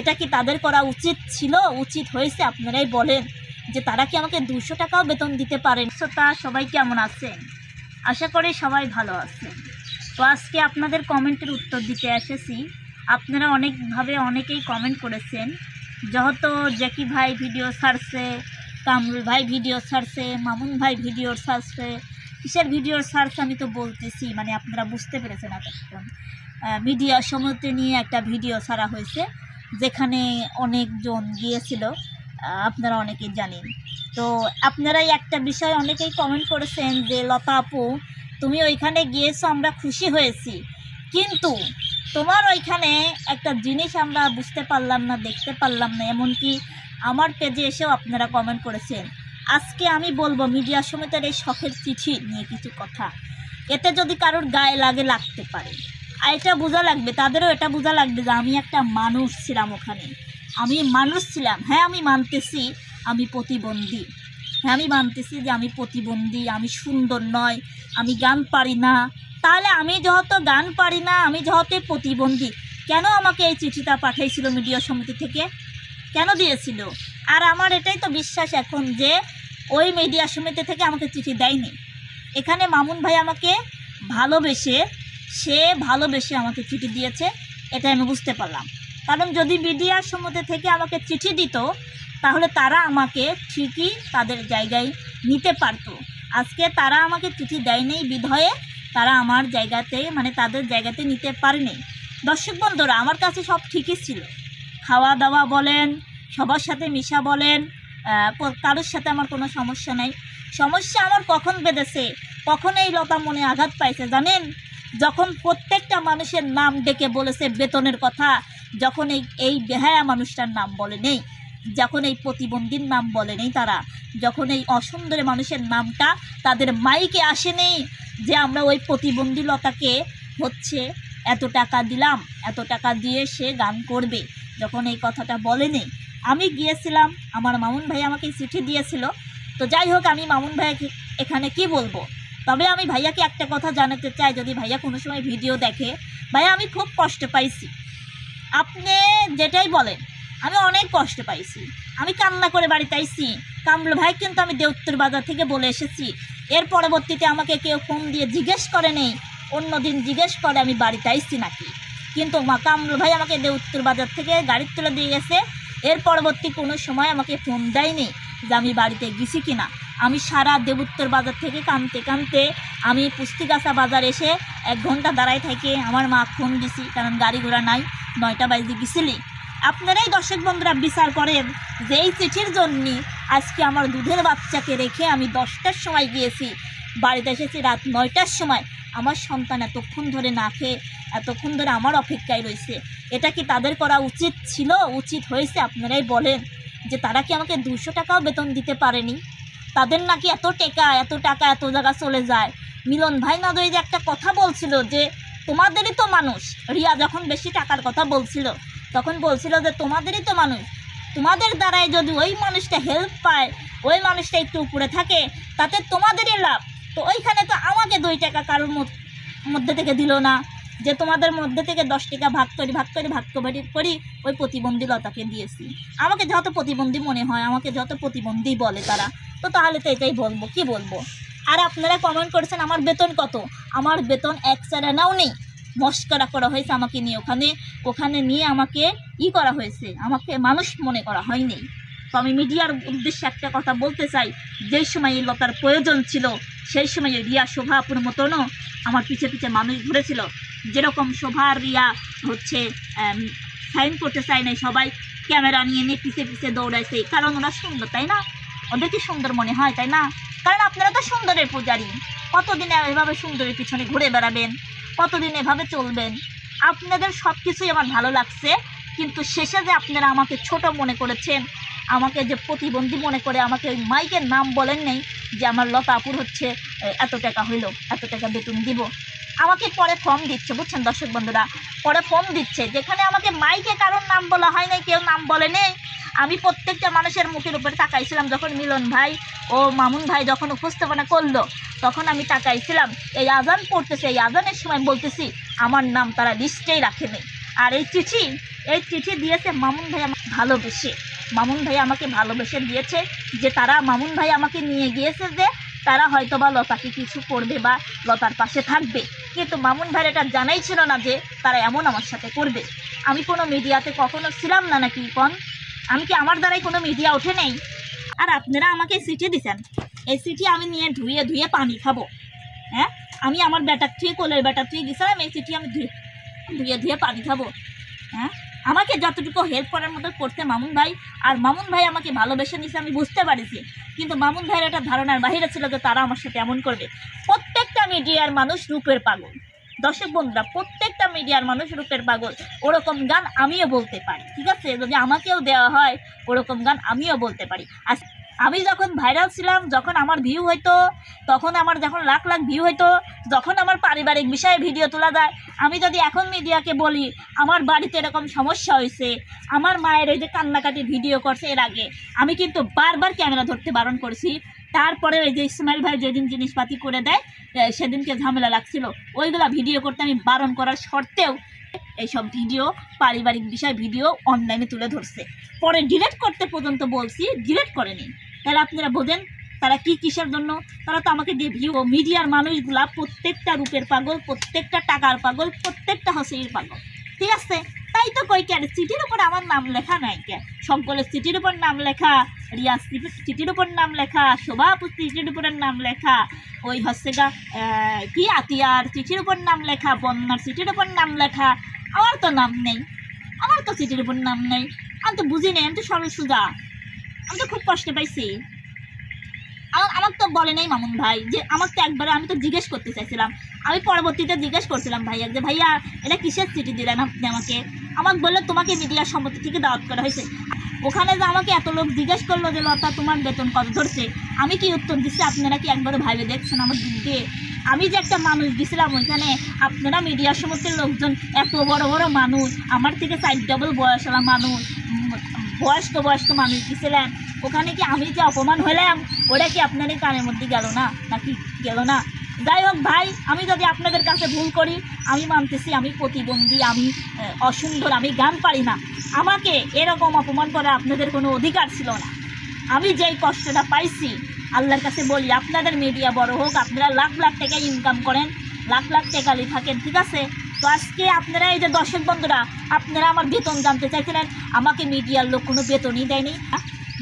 এটা কি তাদের করা উচিত ছিল? উচিত হয়েছে? আপনারাই বলেন যে তারা কি আমাকে দুশো টাকাও বেতন দিতে পারেন? তো তা সবাই কেমন আছেন? আশা করি সবাই ভালো আছেন। তো আজকে আপনাদের কমেন্টের উত্তর দিতে এসেছি। আপনারা অনেকভাবে অনেকেই কমেন্ট করেছেন। যেহেতু জ্যাকি ভাই ভিডিও ছাড়ছে, কামরুল ভাই ভিডিও ছাড়ছে, মামুন ভাই ভিডিও ছাড়ছে, কিসের ভিডিও ছাড়ছে আমি তো বলতেছি মানে আপনারা বুঝতে পেরেছেন এতক্ষণ। মিডিয়া সমতে নিয়ে একটা ভিডিও ছাড়া হয়েছে। যেখানে অনেকজন গিয়েছিল আপনারা অনেকেই জানেন। তো আপনারাই একটা বিষয় অনেকেই কমেন্ট করেছেন যে, লতা আপু, তুমি ওইখানে গিয়েছো, আমরা খুশি হয়েছি। কিন্তু তোমার ওইখানে একটা জিনিস আমরা বুঝতে পারলাম না, দেখতে পারলাম না। এমনকি আমার পেজে এসেও আপনারা কমেন্ট করেছেন। আজকে আমি বলব মিডিয়া সমিতির এই শখের চিঠি নিয়ে কিছু কথা। এতে যদি কারোর গায়ে লাগে, লাগতে পারে। আর এটা বোঝা লাগবে, তাদেরও এটা বোঝা লাগবে যে আমি একটা মানুষ ছিলাম ওখানে। আমি মানুষ ছিলাম। হ্যাঁ আমি মানতেছি আমি প্রতিবন্ধী। হ্যাঁ আমি মানতেছি যে আমি প্রতিবন্ধী, আমি সুন্দর নয়, আমি গান পারি না। তাহলে আমি যেহেতু গান পারি না, আমি যেহেতু প্রতিবন্ধী, কেন আমাকে এই চিঠিটা পাঠিয়েছিল মিডিয়া সমিতি থেকে? কেন দিয়েছিল? আর আমার এটাই তো বিশ্বাস এখন যে ওই মিডিয়া সমিতি থেকে আমাকে চিঠি দেয়নি। এখানে মামুন ভাই আমাকে ভালোবেসে সে ভালোবেসে আমাকে চিঠি দিয়েছে, এটা আমি বুঝতে পারলাম। কারণ যদি মিডিয়া সমিতি থেকে আমাকে চিঠি দিত, তাহলে তারা আমাকে ঠিকই তাদের জায়গায় নিতে পারতো। আজকে তারা আমাকে চিঠি দেয়নি, বিধয়ে তারা আমার জায়গাতে মানে তাদের জায়গাতে নিতে পারেনি। দর্শক বন্ধুরা, আমার কাছে সব ঠিকই ছিল। খাওয়া দাওয়া বলেন, সবার সাথে মিশা বলেন কারোর সাথে আমার কোনো সমস্যা নাই। সমস্যা আমার কখন বেঁধেছে, কখন এই লতা মনে আঘাত পাইছে, জানেন? যখন প্রত্যেকটা মানুষের নাম ডেকে বলেছে বেতনের কথা, যখন এই এই বেহায়া মানুষটার নাম বলে নেই, যখন এই প্রতিবন্ধীর নাম বলে নেই তারা, যখন এই অসুন্দরী মানুষের নামটা তাদের মাইকে আসেনি যে আমরা ওই প্রতিবন্ধী লতাকে হচ্ছে এত টাকা দিলাম, এত টাকা দিয়ে সে গান করবে, যখন এই কথাটা বলেনি আমি গিয়েছিলাম, আমার মামুন ভাই আমাকে চিঠি দিয়েছিল। তো যাই হোক, আমি মামুন ভাইয়াকে এখানে কি বলব? তবে আমি ভাইয়াকে একটা কথা জানাতে চাই, যদি ভাইয়া কোনো সময় ভিডিও দেখে। ভাইয়া, আমি খুব কষ্ট পাইছি। আপনি যেটাই বলেন, আমি অনেক কষ্ট পাইছি। আমি কান্না করে বাড়িতে আইছি। কামরুল ভাই কিন্তু আমি দেউত্তর বাজার থেকে বলে এসেছি। এর পরবর্তীতে আমাকে কেউ ফোন দিয়ে জিজ্ঞেস করে নেই। অন্যদিন জিজ্ঞেস করে আমি বাড়িতে আইছি নাকি। কিন্তু মা কামরুল ভাই আমাকে দেউত্তর বাজার থেকে গাড়ির তুলে দিয়ে গেছে। এর পরবর্তী কোনো সময় আমাকে ফোন দেয়নি যে আমি বাড়িতে গেছি কিনা। আমি সারা দেবুত্তর বাজার থেকে কানতে কানতে আমি পুস্তিগাছা বাজার এসে এক ঘণ্টা দাঁড়ায় থেকে আমার মা ফোন দিছি, কারণ গাড়ি ঘোড়া নাই, নয়টা বাজে গেছিলি। আপনারাই দর্শক বন্ধুরা বিচার করেন যে এই চিঠির জন্য আজকে আমার দুধের বাচ্চাকে রেখে আমি দশটার সময় গিয়েছি, বাড়িতে এসেছি রাত নয়টার সময়। আমার সন্তান এতক্ষণ ধরে না খেয়ে, এতক্ষণ ধরে আমার অপেক্ষায় রয়েছে। এটা কি তাদের করা উচিত ছিল? উচিত হয়েছে, আপনারাই বলেন যে তারা কি আমাকে দুশো টাকাও বেতন দিতে পারেনি? তাদের নাকি এত টাকা এত টাকা, এত জায়গা চলে যায়। মিলন ভাই না যে একটা কথা বলছিল যে, তোমাদেরই তো মানুষ। রিয়া যখন বেশি টাকার কথা বলছিল, তখন বলছিল যে, তোমাদেরই তো মানুষ। তোমাদের দ্বারাই যদি ওই মানুষটা হেল্প পায়, ওই মানুষটা একটু উপরে থাকে, তাতে তোমাদেরই লাভ। তো ওইখানে তো আমাকে দুই টাকা কারোর মধ্যে থেকে দিল না। যে তোমাদের মধ্যে থেকে দশ টাকা ভাগ করি ভাগ করি ভাগ করি করি, ওই প্রতিবন্ধী লতাকে দিয়েছি। আমাকে যত প্রতিবন্ধী মনে হয়, আমাকে যত প্রতিবন্ধী বলে তারা, তো তাহলে তো এটাই বলব। কি বলব? আর আপনারা কমেন্ট করেছেন, আমার বেতন কত? আমার বেতন এক চারানাও নেই। মস্করা করা হয়েছে আমাকে নিয়ে। ওখানে ওখানে নিয়ে আমাকে ই করা হয়েছে। আমাকে মানুষ মনে করা হয়নি। তো আমি মিডিয়ার উদ্দেশ্যে একটা কথা বলতে চাই। যেই সময় এই লতার প্রয়োজন ছিল, সেই সময় রিয়া শোভাপুর মতনও আমার পিছে পিছে মানুষ ঘুরেছিল। যেরকম শোভা রিয়া হচ্ছে সাইন করতে চায় নাই সবাই, ক্যামেরা নিয়ে নিয়ে পিছে পিছে দৌড়াইছে। কারণ ওরা সুন্দর, তাই না? ওদের কি সুন্দর মনে হয়, তাই না? কারণ আপনারা তো সুন্দরের পূজারী। কতদিন এভাবে সুন্দরের পিছনে ঘুরে বেড়াবেন? কতদিন এভাবে চলবেন? আপনাদের সব কিছুই আমার ভালো লাগছে, কিন্তু শেষে যে আপনারা আমাকে ছোট মনে করেছেন, আমাকে যে প্রতিবন্ধী মনে করে আমাকে ওই মাইকের নাম বলেন নেই যে আমার লতাপুর হচ্ছে এত টাকা হইল, এত টাকা বেতন দিব। আমাকে পরে ফর্ম দিচ্ছে, বুঝছেন দর্শক বন্ধুরা? পরে ফর্ম দিচ্ছে, যেখানে আমাকে মাইকে কারোর নাম বলা হয় নাই, কেউ নাম বলে নেই। আমি প্রত্যেকটা মানুষের মুখের উপরে তাকাইছিলাম যখন মিলন ভাই ও মামুন ভাই যখন উপস্থাপনা করল, তখন আমি তাকাইছিলাম। এই আজান পড়তেছে, এই আজানের সময় বলতেছি, আমার নাম তারা লিস্টেই রাখেনি আর এই চিঠি এই চিঠি দিয়েছে মামুন ভাই আমাকে ভালোবেসে। মামুন ভাই আমাকে ভালোবেসে দিয়েছে যে তারা, মামুন ভাই আমাকে নিয়ে গিয়েছে যে তারা হয়তো বা লতাকে কিছু করবে বা লতার পাশে থাকবে। কিন্তু মামুন ভাইয়ের এটা জানাই ছিল না যে তারা এমন আমার সাথে করবে। আমি কোনো মিডিয়াতে কখনো ছিলাম না নাকি কন? আমি কি আমার দ্বারাই কোনো মিডিয়া ওঠে নেই? আর আপনারা আমাকে চিঠি দিছেন। এই চিঠি আমি নিয়ে ধুয়ে ধুয়ে পানি খাব। হ্যাঁ? আমি আমার ব্যাটার থুয়ে কোলের ব্যাটার থুয়ে গেছিলাম, এই চিঠি আমি ধুয়ে ধুয়ে ধুয়ে পানি খাব। হ্যাঁ? আমাকে যতটুকু হেল্প করার মতো করতে মামুন ভাই, আর মামুন ভাই আমাকে ভালোবেসে নিছে আমি বুঝতে পারিছি। কিন্তু মামুন ভাইয়ের একটা ধারণার বাহিরে ছিল যে তারা আমার সাথে এমন করবে। প্রত্যেকটা মিডিয়ার মানুষ রূপের পাগল। দর্শক বন্ধুরা, প্রত্যেকটা মিডিয়ার মানুষ রূপের পাগল। ওরকম গান আমিও বলতে পারি, ঠিক আছে? যদি আমাকেও দেওয়া হয়, ওরকম গান আমিও বলতে পারি। আর আমি যখন ভাইরাল ছিলাম, যখন আমার ভিউ হইতো, তখন আমার যখন লাখ লাখ ভিউ হইতো, যখন আমার পারিবারিক বিষয়ে ভিডিও তোলা যায়, আমি যদি এখন মিডিয়াকে বলি, আমার বাড়িতে এরকম সমস্যা হয়েছে আমার মায়ের ওই যে কান্নাকাটি ভিডিও করছে এর আগে, আমি কিন্তু বারবার ক্যামেরা ধরতে বারণ করেছি। তারপরে ওই যে ইসমাইল ভাই যেদিন জিনিসপাতি করে দেয় সেদিনকে ঝামেলা লাগছিল। ওইগুলা ভিডিও করতে আমি বারণ করার সত্ত্বেও এইসব ভিডিও পারিবারিক বিষয় ভিডিও অনলাইনে তুলে ধরছে। পরে ডিলেট করতে পর্যন্ত বলছি ডিলেট করেনি। তাহলে আপনারা বোঝেন, তারা কি কিসের জন্য? তারা তো আমাকে দিয়ে ভিউ মিডিয়ার মানুষগুলা প্রত্যেকটা রূপের পাগল, প্রত্যেকটা টাকার পাগল, প্রত্যেকটা হসির পাগল। ঠিক আছে? তাই তো কই কেন? চিঠির উপর আমার নাম লেখা নাই কে? সকলের চিঠির উপর নাম লেখা, রিয়াজ চিঠি- চিঠির উপর নাম লেখা শোভাপু চিঠির উপরের নাম লেখা, ওই হচ্ছে গা কি আতিয়ার চিঠির উপর নাম লেখা, বন্যার চিঠির উপর নাম লেখা, আমার তো নাম নেই। আমার তো চিঠির উপর নাম নেই। আমি তো বুঝি নেই, আমি তো সরল আমি তো খুব কষ্ট পাইছি। আমার আমাকে তো বলে নাই মামুন ভাই যে আমাকে তো একবারে আমি তো জিজ্ঞেস করতে চাইছিলাম। আমি পরবর্তীতে জিজ্ঞেস করছিলাম ভাইয়া যে, ভাইয়া, এটা কিসের চিঠি দিলেন আপনি আমাকে? আমাকে বলল, তোমাকে মিডিয়ার সম্মতি থেকে দাওয়াত করা হয়েছে। ওখানে যে আমাকে এত লোক জিজ্ঞেস করল যে, লতা, তোমার বেতন কত ধরছে? আমি কি উত্তর দিচ্ছি আপনারা কি একবারে ভাইবে দেখছেন আমার দিক আমি যে একটা মানুষ দিছিলাম ওইখানে, আপনারা মিডিয়ার সমস্ত লোকজন এত বড় বড় মানুষ, আমার থেকে সাইড ডবল বয়সওয়ালা মানুষ। বয়স্ক বয়স্ক মানুষ দিছিলেন। ওখানে কি আমি যে অপমান হলাম ওটা কি আপনাদের কানের মধ্যে গেল না? নাকি গেল না? যাই হোক ভাই, আমি যদি আপনাদের কাছে ভুল করি, আমি মানতেছি, আমি প্রতিবন্ধী, আমি অসুন্দর, আমি গান পারি না। আমাকে এরকম অপমান করা আপনাদের কোনো অধিকার ছিল না। আমি যেই কষ্টটা পাইছি, আল্লাহর কাছে বলি, আপনাদের মিডিয়া বড় হোক, আপনারা লাখ লাখ টাকা ইনকাম করেন, লাখ লাখ টাকালি থাকেন ঠিক আছে? তো আজকে আপনারা এই যে দর্শক বন্ধুরা, আপনারা আমার বেতন জানতে চাইছিলেন, আমাকে মিডিয়ার লোক কোনো বেতনই দেয়নি।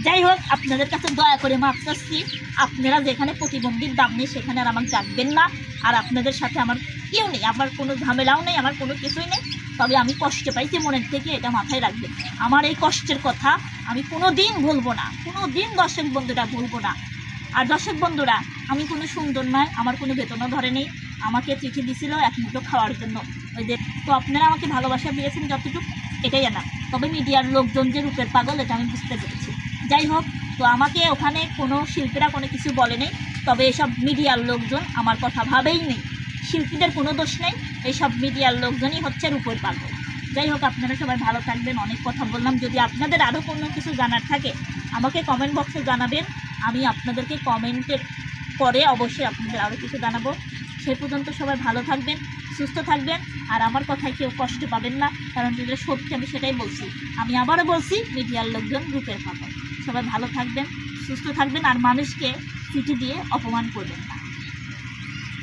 যাই হোক, আপনাদের কাছে দয়া করে মাফ করছি। আপনারা যেখানে প্রতিবন্ধীর দাম নেই, সেখানে আর আমাকে ডাকবেন না। আর আপনাদের সাথে আমার কেউ নেই, আমার কোনো ঝামেলাও নেই, আমার কোনো কিছুই নেই। তবে আমি কষ্ট পাইছি মনের থেকে, এটা মাথায় রাখবেন। আমার এই কষ্টের কথা আমি কোনো দিন ভুলবো না কোনো দিন দর্শক বন্ধুরা ভুলবো না। আর দর্শক বন্ধুরা, আমি কোনো সুন্দর নয়, আমার কোনো বেতনও ধরে নেই। আমাকে চিঠি দিছিল এক মুঠো খাওয়ার জন্য। ওই যে, তো আপনারা আমাকে ভালোবাসা দিয়েছেন যতটুকু, এটাই জানা তবে মিডিয়ার লোকজন যে রূপের পাগল, এটা আমি বুঝতে পেরেছি। যাই হোক, তো আমাকে ওখানে কোনো শিল্পীরা কোনো কিছু বলেনি তবে এসব মিডিয়ার লোকজন আমার কথা ভাবেই নেই। শিল্পীদের কোনো দোষ নেই এইসব মিডিয়ার লোকজনই হচ্ছে রূপের পাগল। যাই হোক, আপনারা সবাই ভালো থাকবেন, অনেক কথা বললাম। যদি আপনাদের আরও কোনো কিছু জানার থাকে, আমাকে কমেন্ট বক্সে জানাবেন। আমি আপনাদেরকে কমেন্টের পরে অবশ্যই আপনাদের আরও কিছু জানাব। সেই পর্যন্ত সবাই ভালো থাকবেন, সুস্থ থাকবেন, আর আমার কথায় কেউ কষ্ট পাবেন না, কারণ যেটা সত্যি আমি সেটাই বলছি। আমি আবারও বলছি, মিডিয়ার লোকজন গ্রুপের কথা সবাই ভালো থাকবেন, সুস্থ থাকবেন, আর মানুষকে চিঠি দিয়ে অপমান করবেন না।